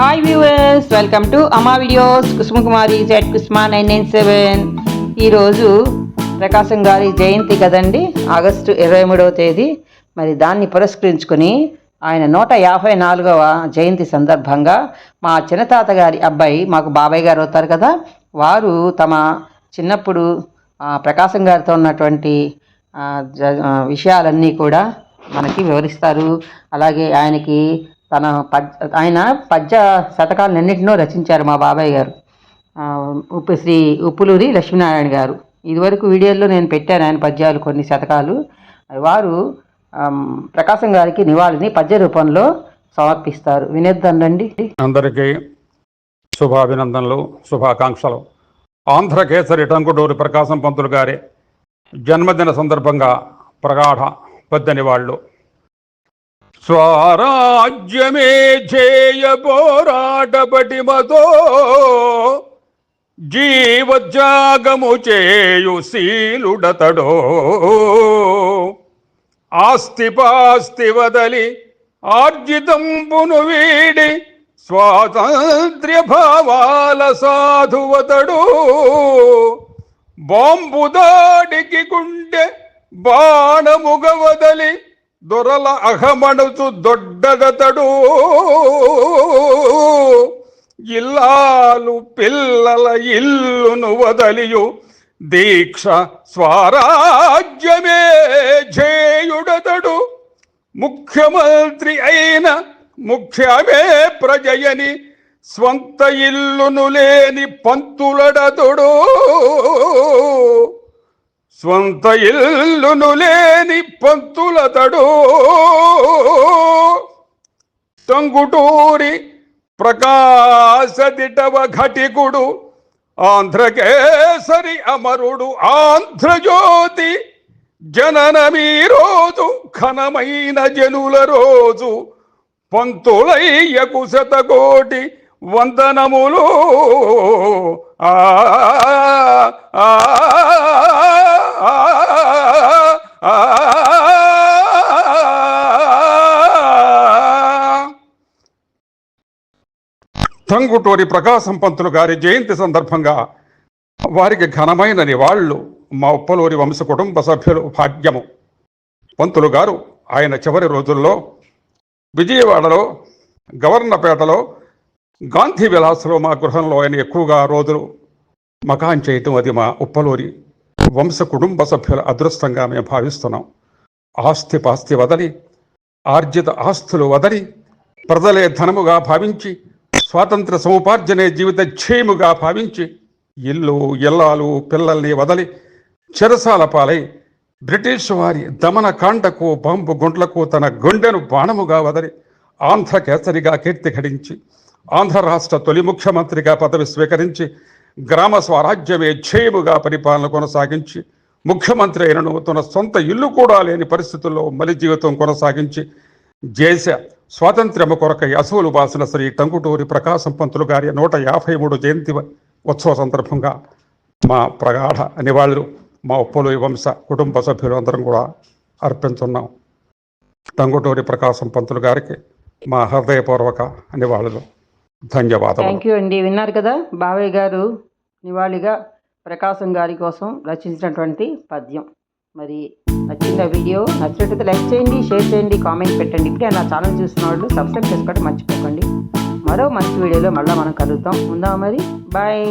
Hi viewers welcome to Amma videos Kusuma Kumari Z Kusma nine nine seven ఈరోజు ప్రకాశం గారి జయంతి కదండి? August ఇరవై మూడవ తేదీ. మరి దాన్ని పురస్కరించుకొని ఆయన నూట యాభై నాలుగవ జయంతి సందర్భంగా మా చిన్నతాత గారి అబ్బాయి మాకు బాబాయ్ గారు అవుతారు కదా? వారు తమ చిన్నప్పుడు ప్రకాశం గారితో ఉన్నటువంటి జ- విషయాలన్నీ కూడా మనకి వివరిస్తారు. అలాగే ఆయనకి తన పద్య ఆయన పద్య శతకాలన్నింటినో రచించారు మా బాబాయ్ గారు. ఉప్పు శ్రీ ఉప్పులూరి లక్ష్మీనారాయణ గారు. ఇదివరకు వీడియోల్లో నేను పెట్టాను ఆయన పద్యాలు కొన్ని శతకాలు. వారు ప్రకాశం గారికి నివాళిని పద్య రూపంలో సమర్పిస్తారు. వినేద్దాం రండి. అందరికీ శుభాభినందనలు శుభాకాంక్షలు. ఆంధ్రకేసరి టంకుటూరి ప్రకాశం పంతులు గారి జన్మదిన సందర్భంగా ప్రగాఢ పెద్దని నివాళులు. స్వరాజ్యమే చేయ పోరాటపటిమతో జీవత్యాగము చేయు శీలుడతడో. ఆస్తిపాస్తి వదలి ఆర్జితంపును వీడి స్వాతంత్ర్య భావాల సాధువతడు. బాంబు దాడికి గుండె బాణముగ వదలి దొరల అహమణుచు దొడ్డగతడు. ఇల్లాలు పిల్లల ఇల్లును వదలియు. దీక్ష స్వరాజ్యమే జేయుడతడు ముఖ్యమంత్రి అయిన ముఖ్యమే ప్రజయని. స్వంత ఇల్లును లేని పంతులడతుడు. స్వంత ఇల్లును లేని పంతులతడు. తంగుటూరి ప్రకాశదిటవ ఘటికుడు ఆంధ్రకేసరి అమరుడు ఆంధ్రజ్యోతి. జననమీ రోజు ఘనమైన జనుల రోజు పంతులయ్యకు శతకోటి వందనములు. ఆ, తంగుటూరి ప్రకాశం పంతులు గారి జయంతి సందర్భంగా వారికి ఘనమైన నివాళులు మా ఉప్పలూరి వంశ కుటుంబ సభ్యులు భాగ్యము. పంతులు గారు ఆయన చివరి రోజుల్లో విజయవాడలో గవర్నపేటలో గాంధీ విలాస్లో మా గృహంలో ఆయన ఎక్కువగా రోజులు మకాన్ చేయటం అది మా ఉప్పలూరి వంశ కుటుంబ సభ్యుల అదృష్టంగా మేము భావిస్తున్నాం. ఆస్తి పాస్తి వదలి ఆర్జిత ఆస్తులు వదలి ప్రజలే ధనముగా భావించి స్వాతంత్ర సముపార్జనే జీవిత ధ్యేయముగా భావించి ఇల్లు ఇల్లాలు పిల్లల్ని వదలి చెరసాల పాలై బ్రిటిష్ వారి దమన కాండకు బాంబు గుండ్లకు తన గుండెను బాణముగా వదలి ఆంధ్ర కేసరిగా కీర్తి ఘటించి ఆంధ్ర రాష్ట్ర తొలి ముఖ్యమంత్రిగా పదవి స్వీకరించి గ్రామ స్వరాజ్యమే ధ్యేయముగా పరిపాలన కొనసాగించి ముఖ్యమంత్రి అయినను తన సొంత ఇల్లు కూడా లేని పరిస్థితుల్లో మలి జీవితం కొనసాగించి దేశ స్వాతంత్ర్యము కొరకై అసువులు బాసిన శ్రీ టంగుటూరి ప్రకాశం పంతులు గారి నూట యాభై మూడు జయంతి ఉత్సవ సందర్భంగా మా ప్రగాఢ నివాళులు మా ఉప్పలు వంశ కుటుంబ సభ్యులు అందరం కూడా అర్పించున్నాం. టంగుటూరి ప్రకాశం పంతులు గారికి మా హృదయపూర్వక నివాళులు. ధన్యవాదాలు థ్యాంక్ యూ అండి. విన్నారు కదా బావయ్య గారు నివాళిగా ప్రకాశం గారి కోసం రచించినటువంటి పద్యం. మరి నచ్చింది ఆ వీడియో? నచ్చినట్టయితే లైక్ చేయండి షేర్ చేయండి కామెంట్ పెట్టండి. ఇప్పుడే నా ఛానల్ చూసిన వాళ్ళు సబ్స్క్రైబ్ చేసుకోవడం మర్చిపోకండి. మరో మంచి వీడియోలో మళ్ళీ మనం కలుద్దాం. ఉందాం మరి? బాయ్.